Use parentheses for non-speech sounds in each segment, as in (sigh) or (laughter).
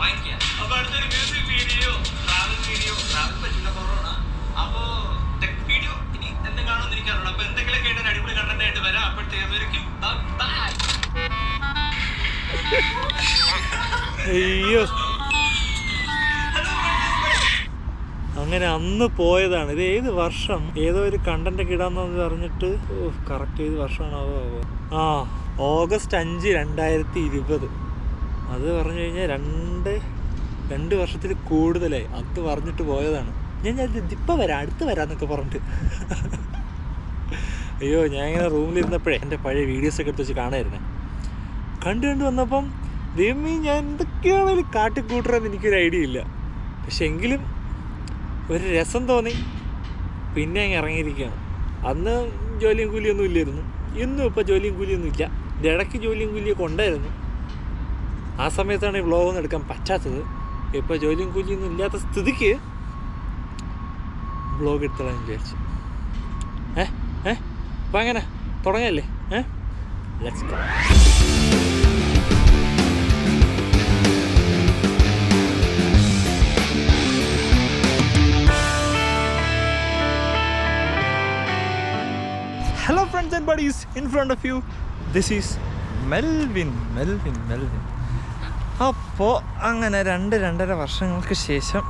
വാങ്ങിക്കാം അപ്പൊ അടുത്തൊരു music video travel video travel പറ്റില്ല കൊറോണ. ടെക് വീഡിയോ ഇനി എന്ത് കാണുമെന്ന് എനിക്കറിയണം. അപ്പൊ എന്തെങ്കിലുമൊക്കെ ആയിട്ട് ഒരു അടിപൊളി കണ്ടന്റ് ആയിട്ട് വരാം. അപ്പോഴത്തേക്കും ബൈ അയ്യോ. അങ്ങനെ അന്ന് പോയതാണ്. ഇത് ഏത് വർഷം? ഏതോ ഒരു കണ്ടന്റ് കിടാന്ന് ഇടാന്ന് പറഞ്ഞിട്ട് കറക്റ്റ് ഏത് വർഷമാണ് ആ ഓഗസ്റ്റ് അഞ്ച് രണ്ടായിരത്തി ഇരുപത്. അത് പറഞ്ഞു കഴിഞ്ഞാൽ രണ്ട് രണ്ട് വർഷത്തിൽ കൂടുതലായി. അത് പറഞ്ഞിട്ട് പോയതാണ്. ഞാൻ ഞാൻ ഇപ്പം വരാം അടുത്ത് വരാമെന്നൊക്കെ പറഞ്ഞിട്ട്. (laughs) അയ്യോ ഞാൻ ഇങ്ങനെ റൂമിലിരുന്നപ്പോഴേ എന്റെ പഴയ വീഡിയോസൊക്കെ എടുത്ത് വെച്ച് കാണായിരുന്നേ. കണ്ടു കണ്ടു വന്നപ്പം ദൈവമേ ഞാൻ എന്തൊക്കെയാണെങ്കിലും കാട്ടിക്കൂട്ടറെന്ന് എനിക്കൊരു ഐഡിയ ഇല്ല. പക്ഷെ എങ്കിലും ഒരു രസം തോന്നി. പിന്നെ അങ്ങ് ഇറങ്ങിയിരിക്കുകയാണ്. അന്ന് ജോലിയും കൂലിയൊന്നും ഇല്ലായിരുന്നു. ഇന്നും ഇപ്പോൾ ജോലിയും കൂലിയൊന്നും ഇല്ല. ഇടയ്ക്ക് ജോലിയും കൂലിയൊക്കെ ഉണ്ടായിരുന്നു. ആ സമയത്താണ് ഈ വ്ളോഗൊന്നും എടുക്കാൻ പറ്റാത്തത്. ഇപ്പോൾ ജോലിയും കൂലിയൊന്നും ഇല്ലാത്ത സ്ഥിതിക്ക് വ്ളോഗ് എടുത്തോളാം വിചാരിച്ചു. ഏ? ഏ? അപ്പം അങ്ങനെ തുടങ്ങല്ലേ? ഏ? Let's go hello friends and buddies in front of you this is Melvin Melvin Melvin അപ്പോൾ അങ്ങനെ രണ്ട് രണ്ടര വർഷങ്ങൾക്ക് ശേഷം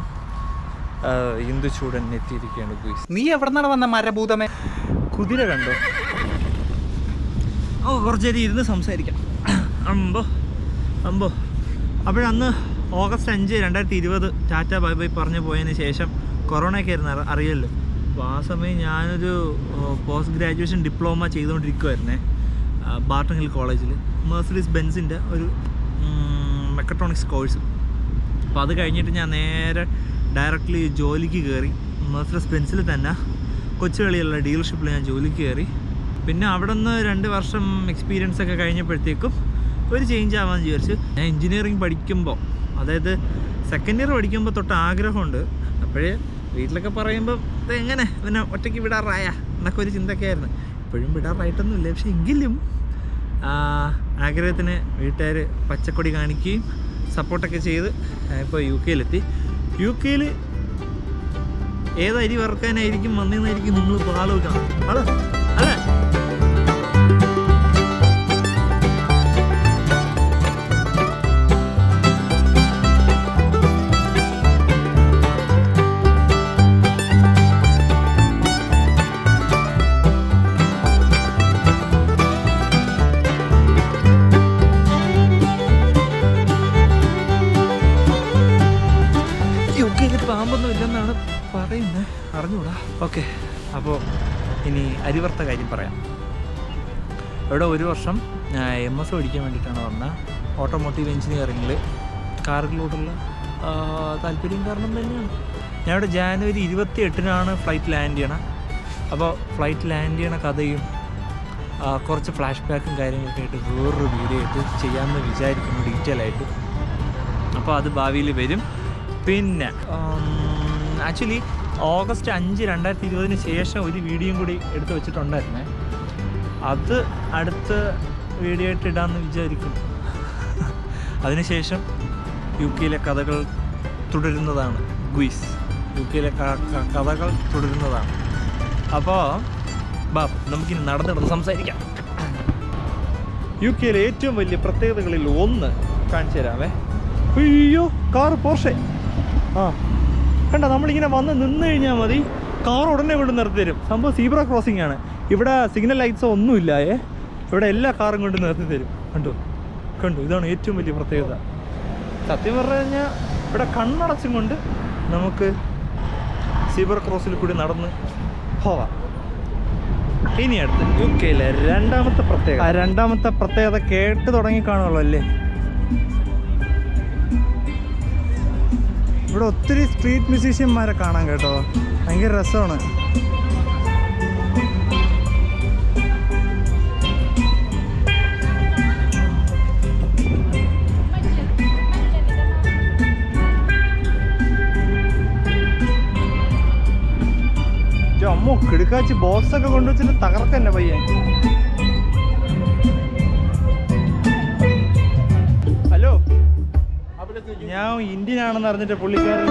ഹിന്ദു ചൂടൻ എത്തിയിരിക്കുകയാണ് ഗുയിസ്. നീ എവിടെ നിന്നാണ് വന്ന മരഭൂതമേ? കുതിര കണ്ടോ. ഓ കുറച്ചേരി ഇരുന്ന് സംസാരിക്കാം. അമ്പോ അമ്പോ. അപ്പോഴന്ന് ഓഗസ്റ്റ് അഞ്ച് രണ്ടായിരത്തി ഇരുപത് ടാറ്റ ബൈ ബൈ പറഞ്ഞു പോയതിന് ശേഷം കൊറോണയൊക്കെ ആയിരുന്നു അറിയല്ലോ. അറിയാലോ അപ്പോൾ ആ സമയം ഞാനൊരു പോസ്റ്റ് ഗ്രാജുവേഷൻ ഡിപ്ലോമ ചെയ്തുകൊണ്ടിരിക്കുമായിരുന്നേ ബാർട്ടൺ കോളേജിൽ മേഴ്സഡീസ് ബെൻസിന്റെ ഒരു മെക്കട്രോണിക്സ് കോഴ്സ് അപ്പോൾ അത് കഴിഞ്ഞിട്ട് ഞാൻ നേരെ ഡയറക്റ്റ്ലി ജോലിക്ക് കയറി മെർസഡസ് ബെൻസിൽ തന്നെ കൊച്ചുകളിയുള്ള ഡീലർഷിപ്പിൽ ഞാൻ ജോലിക്ക് കയറി പിന്നെ അവിടെ നിന്ന് രണ്ട് വർഷം എക്സ്പീരിയൻസ് ഒക്കെ കഴിഞ്ഞപ്പോഴത്തേക്കും ഒരു ചേഞ്ച് ആവാമെന്ന് വിചാരിച്ച് ഞാൻ എൻജിനീയറിങ് പഠിക്കുമ്പോൾ അതായത് സെക്കൻഡ് ഇയർ പഠിക്കുമ്പോൾ തൊട്ട് ആഗ്രഹമുണ്ട്. അപ്പോഴേ വീട്ടിലൊക്കെ പറയുമ്പോൾ എങ്ങനെ പിന്നെ ഒറ്റയ്ക്ക് വിടാറായ? എന്നൊക്കെ ഒരു ചിന്തയൊക്കെ ആയിരുന്നു. ഇപ്പോഴും വിടാറായിട്ടൊന്നുമില്ല. പക്ഷേ എങ്കിലും ആഗ്രഹത്തിന് വീട്ടുകാർ പച്ചക്കൊടി കാണിക്കുകയും സപ്പോർട്ടൊക്കെ ചെയ്ത് ഇപ്പോൾ യു കെയിലെത്തി. യു കെയിൽ ഏത് അരി വറുക്കാനായിരിക്കും വന്നതെന്നായിരിക്കും നിങ്ങൾ ഇപ്പോൾ ആലോചിക്കണം ഓക്കെ അപ്പോൾ ഇനി അരിവർത്ത കാര്യം പറയാം. ഇവിടെ ഒരു വർഷം എം എസ് പഠിക്കാൻ വേണ്ടിയിട്ടാണ് വന്ന ഓട്ടോമോട്ടീവ് എഞ്ചിനീയറിങ്ങിൽ കാറുകളോടുള്ള താല്പര്യം കാരണം തന്നെയാണ്. ഞാൻ ഇവിടെ ജാനുവരി ഇരുപത്തി എട്ടിനാണ് ഫ്ലൈറ്റ് ലാൻഡ് ചെയ്യണം. അപ്പോൾ ഫ്ലൈറ്റ് ലാൻഡ് ചെയ്യണ കഥയും കുറച്ച് ഫ്ലാഷ് ബാക്കും കാര്യങ്ങളൊക്കെ ആയിട്ട് വേറൊരു വീഡിയോ ആയിട്ട് ചെയ്യാമെന്ന് വിചാരിക്കുന്നു ഡീറ്റെയിൽ ആയിട്ട്. അപ്പോൾ അത് ഭാവിയിൽ വരും. പിന്നെ ആക്ച്വലി ഓഗസ്റ്റ് അഞ്ച് രണ്ടായിരത്തി ഇരുപതിന് ശേഷം ഒരു വീഡിയോയും കൂടി എടുത്തു വെച്ചിട്ടുണ്ടായിരുന്നേ. അത് അടുത്ത വീഡിയോ ആയിട്ട് ഇടാമെന്ന് വിചാരിക്കും അതിനുശേഷം യു കെയിലെ കഥകൾ തുടരുന്നതാണ്. ഗുയിസ്. യു കെയിലെ കഥകൾ തുടരുന്നതാണ്. അപ്പോൾ ബാ നമുക്കിനി നടന്നു നടന്ന് സംസാരിക്കാം. യു കെയിലെ ഏറ്റവും വലിയ പ്രത്യേകതകളിൽ ഒന്ന് കാണിച്ചു തരാമേ. അയ്യോ കാർ പോർഷെ. ആ. കണ്ട നമ്മളിങ്ങനെ വന്ന് നിന്ന് കഴിഞ്ഞാൽ മതി. കാർ ഉടനെ കൊണ്ട് നിർത്തി തരും. സംഭവം സീബ്ര ക്രോസിംഗ് ആണ്. ഇവിടെ സിഗ്നൽ ലൈറ്റ്സോ ഒന്നുമില്ലായേ ഇവിടെ എല്ലാ കാറും കൊണ്ട് നിർത്തി തരും. കണ്ടു? കണ്ടു? ഇതാണ് ഏറ്റവും വലിയ പ്രത്യേകത. സത്യം പറഞ്ഞു കഴിഞ്ഞാൽ ഇവിടെ കണ്ണടച്ചും കൊണ്ട് നമുക്ക് സീബ്ര ക്രോസിൽ കൂടി നടന്ന് പോവാം. ഇനി അടുത്ത്. യു കെയിലെ രണ്ടാമത്തെ പ്രത്യേകത. രണ്ടാമത്തെ പ്രത്യേകത കേട്ട് തുടങ്ങി കാണുള്ളൂ അല്ലേ? ഇവിടെ ഒത്തിരി സ്ട്രീറ്റ് മ്യൂസീഷ്യന്മാരെ കാണാൻ കേട്ടോ. ഭയങ്കര രസമാണ്. അമ്മോ കിടുക്കാച്ചി ബോക്സൊക്കെ കൊണ്ടുവച്ചിട്ട് തകർക്കന്നെ പയ്യൻ ഞാൻ ഇന്ത്യൻ ആണെന്ന് അറിഞ്ഞിട്ട് പുള്ളിക്കാരൻ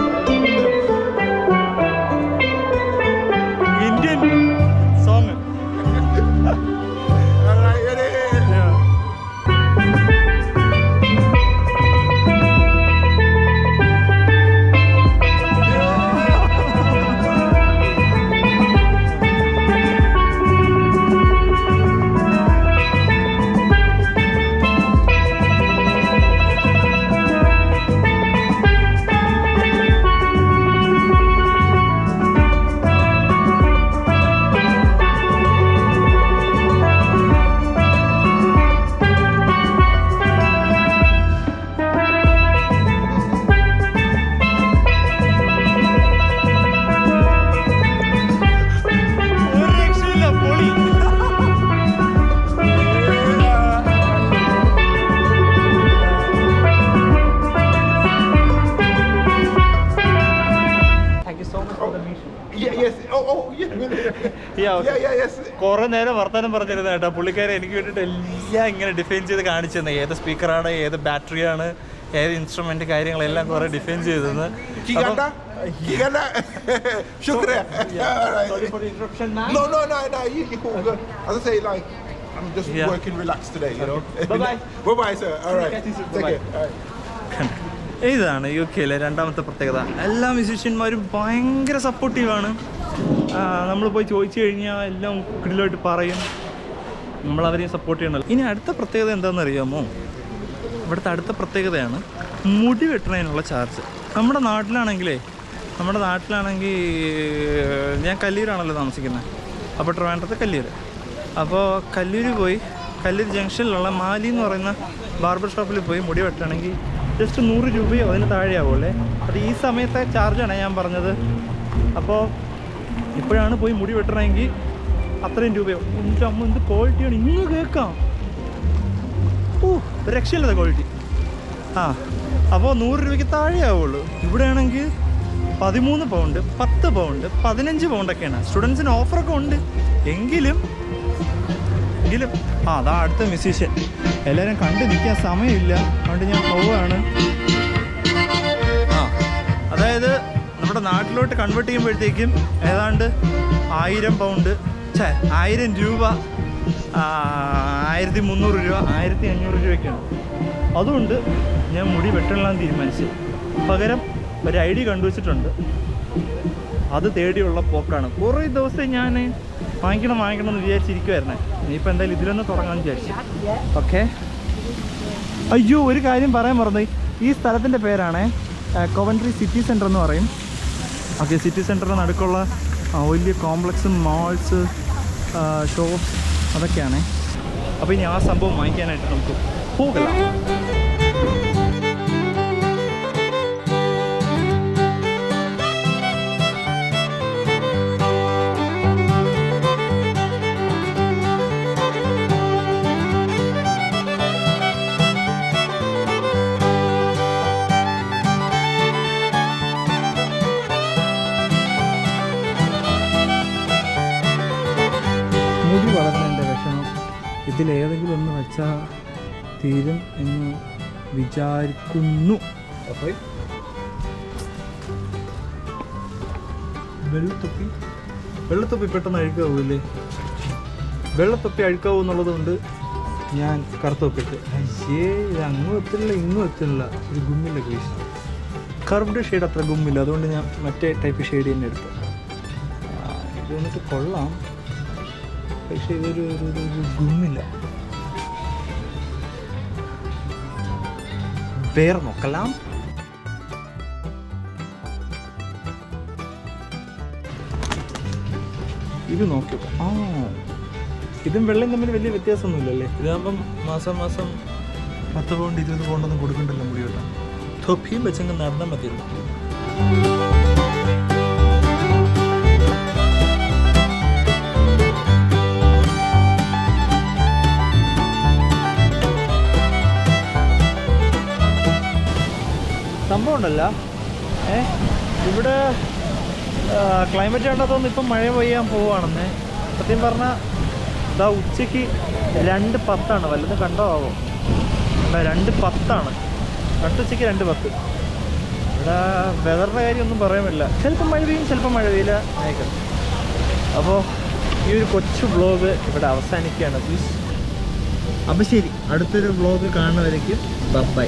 കുറെ നേരം വർത്തമാനം പറഞ്ഞിരുന്നു കേട്ടോ. പുള്ളിക്കാരെ എനിക്ക് വേണ്ടിട്ട് എല്ലാം ഇങ്ങനെ ഡിഫൈൻ ചെയ്ത് കാണിച്ചു തന്നെ ഏത് സ്പീക്കറാണ് ഏത് ബാറ്ററിയാണ് ഏത് ഇൻസ്ട്രുമെന്റ് കാര്യങ്ങളെല്ലാം കുറെ ഡിഫൈൻ ചെയ്തെന്ന് ഇതാണ് യു കെയിലെ രണ്ടാമത്തെ പ്രത്യേകത. എല്ലാ മ്യൂസിഷ്യന്മാരും ഭയങ്കര സപ്പോർട്ടീവ് ആണ്. നമ്മൾ പോയി ചോദിച്ചു കഴിഞ്ഞാൽ എല്ലാം കിടിലായിട്ട് പറയും. നമ്മൾ അവരെയും സപ്പോർട്ട് ചെയ്യണമല്ലോ ഇനി അടുത്ത പ്രത്യേകത എന്താണെന്ന് അറിയാമോ ഇവിടുത്തെ അടുത്ത പ്രത്യേകതയാണ് മുടി വെട്ടണതിനുള്ള ചാർജ് നമ്മുടെ നാട്ടിലാണെങ്കിലേ നമ്മുടെ നാട്ടിലാണെങ്കിൽ ഞാൻ കല്ലൂരാണല്ലോ താമസിക്കുന്നത് അപ്പോൾ ട്രിവാൻഡ്രത്ത് കല്ലൂർ അപ്പോൾ കല്ലൂർ പോയി കല്ലൂർ ജംഗ്ഷനിലുള്ള മാലി എന്ന് പറയുന്ന ബാർബർ ഷോപ്പിൽ പോയി മുടി വെട്ടണമെങ്കിൽ ജസ്റ്റ് നൂറ് രൂപയോ അതിന് താഴെയാവുമല്ലേ അത് ഈ സമയത്തെ ചാർജാണ് ഞാൻ പറഞ്ഞത്. അപ്പോൾ ഇപ്പോഴാണ് പോയി മുടി വെട്ടണമെങ്കിൽ അത്രയും രൂപയോ? എന്റെ അമ്മ എന്ത് ക്വാളിറ്റിയാണ് ഇന്ന് കേൾക്കാം. ഓ രക്ഷയില്ലാതെ ക്വാളിറ്റി ആ അപ്പോൾ നൂറ് രൂപയ്ക്ക് താഴെ ആവുള്ളൂ. ഇവിടെ ആണെങ്കിൽ പതിമൂന്ന് പൗണ്ട് പത്ത് പൗണ്ട് പതിനഞ്ച് പൗണ്ടൊക്കെയാണ് സ്റ്റുഡൻസിന് ഓഫറൊക്കെ ഉണ്ട്. എങ്കിലും എങ്കിലും ആ അതാ അടുത്ത മ്യൂസീഷ്യൻ എല്ലാവരും കണ്ടു നിൽക്കാൻ സമയമില്ല. അതുകൊണ്ട് ഞാൻ പോവുകയാണ് ആ അതായത് നമ്മുടെ നാട്ടിലോട്ട് കൺവേർട്ട് ചെയ്യുമ്പോഴത്തേക്കും ഏതാണ്ട് ആയിരം പൗണ്ട് ഛേ ആയിരം രൂപ ആയിരത്തി മുന്നൂറ് രൂപ ആയിരത്തി അഞ്ഞൂറ് രൂപയ്ക്കാണ് അതുകൊണ്ട് ഞാൻ മുടി വെട്ടണമെന്ന് തീരുമാനിച്ചു. പകരം ഒരു ഐ ഡി കണ്ടുവച്ചിട്ടുണ്ട്. അത് തേടിയുള്ള പോക്കാണ്. കുറേ ദിവസം ഞാൻ വാങ്ങിക്കണം വാങ്ങിക്കണം എന്ന് വിചാരിച്ചിരിക്കുമായിരുന്നേ ഇനിയിപ്പോൾ എന്തായാലും ഇതിലൊന്ന് തുടങ്ങാമെന്ന് വിചാരിച്ചു. ഓക്കെ. അയ്യോ ഒരു കാര്യം പറയാൻ മറന്നു. ഈ സ്ഥലത്തിന്റെ പേരാണ് കോവൻട്രി സിറ്റി സെന്റർ എന്ന് പറയും. ഓക്കെ സിറ്റി സെന്ററിന് നടുക്കുള്ള വലിയ കോംപ്ലക്സും മാൾസ് ഷോപ്സ് അതൊക്കെയാണ്. അപ്പോൾ ഇനി ആ സംഭവം വാങ്ങിക്കാനായിട്ട് നമുക്ക് പോകലാം മുടി വളർന്നതിന്റെ വിഷമം ഇതിലേതെങ്കിലും ഒന്ന് വെച്ചാൽ തീരും എന്ന് വിചാരിക്കുന്നു. അപ്പോൾ വെള്ളത്തൊപ്പി. വെള്ളത്തൊപ്പി പെട്ടെന്ന് അഴുക്കാവൂല്ലേ? വെള്ളത്തൊപ്പി അഴുക്കാവൂ എന്നുള്ളതുകൊണ്ട് ഞാൻ കറുത്തൊപ്പിട്ട് അയ്യേ ഇത് അങ്ങും എത്തില്ല ഇങ്ങും എത്തില്ല ഒരു ഗുമ്മില്ല കേസ് കർവ്ഡ് ഷെയ്ഡ് അത്ര ഗുമ്മില്ല. അതുകൊണ്ട് ഞാൻ മറ്റേ ടൈപ്പ് ഷെയ്ഡ് തന്നെ എടുത്തു. ഇത് എന്നിട്ട് കൊള്ളാം. പക്ഷെ ഇതൊരു ഗുമില്ല പേർ നോക്കലാം. ഇത് നോക്കി. ആ ഇതും വെള്ളം തമ്മിൽ വലിയ വ്യത്യാസമൊന്നുമില്ലല്ലേ? ഇതാകുമ്പം മാസം മാസം പത്ത് പൗണ്ട് ഇരുപത് പൗണ്ടൊന്നും കൊടുക്കണ്ടല്ലോ മുടി കേട്ടോ തൊപ്പിയും വെച്ചങ്ങ് നടന്നാൽ മതിയല്ലോ ഉണ്ടല്ല. ഏ? ഇവിടെ ക്ലൈമറ്റ് കണ്ടതൊന്നും ഇപ്പം മഴ പെയ്യാൻ പോവുകയാണെന്ന് സത്യം പറഞ്ഞാൽ ഇതാ ഉച്ചയ്ക്ക് രണ്ട് പത്താണ്. വല്ലതും കണ്ടോ ആവോ? രണ്ട് പത്താണ്. നട്ടുച്ചയ്ക്ക് രണ്ട് പത്ത്. ഇവിടെ വെതറിന്റെ കാര്യം ഒന്നും പറയാൻ പറ്റില്ല. ചിലപ്പോൾ മഴ പെയ്യും ചിലപ്പോൾ മഴ പെയ്യില്ല. ആയിക്കോട്ടെ. അപ്പോൾ ഈ ഒരു കൊച്ചു ബ്ലോഗ് ഇവിടെ അവസാനിക്കുകയാണ്. പ്ലീസ് അപ്പോൾ ശരി അടുത്തൊരു വ്ളോഗ് കാണുന്നവരേക്കും bye